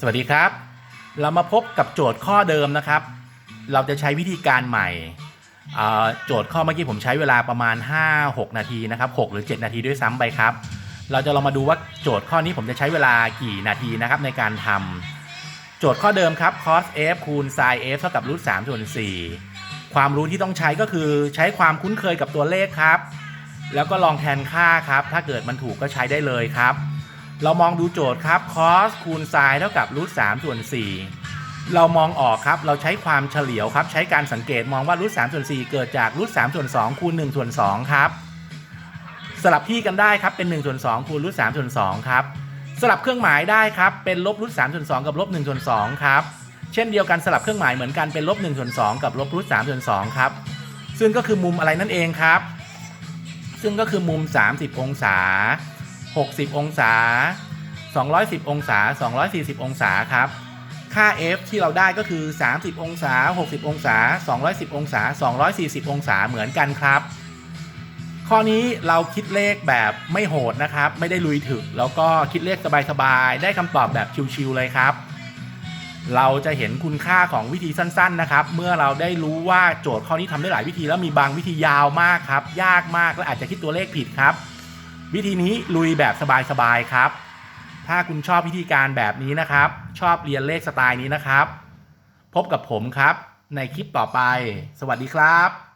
สวัสดีครับ เรามาพบกับโจทย์ข้อเดิมนะครับ เราจะใช้วิธีการใหม่โจทย์ข้อเมื่อกี้ผมใช้เวลาประมาณ 5-6 นาทีนะครับ 6 หรือ 7 นาทีด้วยซ้ำไปครับ เราจะลองมาดูว่าโจทย์ข้อนี้ผมจะใช้เวลากี่นาทีนะครับในการทำโจทย์ข้อเดิมครับ cos f คูณ sin f เท่ากับรูท3ส่วน4ความรู้ที่ต้องใช้ก็คือใช้ความคุ้นเคยกับตัวเลขครับ แล้วก็ลองแทนค่าครับ ถ้าเกิดมันถูกก็ใช้ได้เลยครับ เรามองดูโจทย์ครับ cos คูณ sin เท่ากับรูท3ส่วน4เรามองออกครับ เราใช้ความเฉลียวครับ ใช้การสังเกตมองว่ารูท3ส่วน4เกิดจากรูท3ส่วน2คูณ1ส่วน2ครับ สลับที่กันได้ครับ เป็น1ส่วน2คูณรูท3ส่วน2ครับ สลับเครื่องหมายได้ครับ เป็นลบรูท3ส่วน2กับลบ1ส่วน2ครับ เช่นเดียวกันสลับเครื่องหมายเหมือนกันเป็นลบ1ส่วน2กับลบรูท3ส่วน2ครับ ซึ่งก็คือมุมอะไรนั่นเองครับ ซึ่งก็คือมุม 30 องศา 60 องศา 210 องศา 240 องศาครับ ค่า f ที่เราได้ก็คือ 30 องศา 60 องศา 210 องศา 240 องศาเหมือนกันครับ ข้อนี้เราคิดเลขแบบไม่โหดนะครับ ไม่ได้ลุยถึก แล้วก็คิดเลขสบายๆ ได้คำตอบแบบชิวๆเลยครับเราจะเห็นคุณค่าของวิธีสั้น ๆ นะครับ เมื่อเราได้รู้ว่าโจทย์ข้อนี้ทำได้หลายวิธีแล้วมีบางวิธียาวมากครับ ยากมากและอาจจะคิดตัวเลขผิดครับ วิธีนี้ลุยแบบสบายๆครับ ถ้าคุณชอบวิธีการแบบนี้นะครับ ชอบเรียนเลขสไตล์นี้นะครับ พบกับผมครับในคลิปต่อไป สวัสดีครับ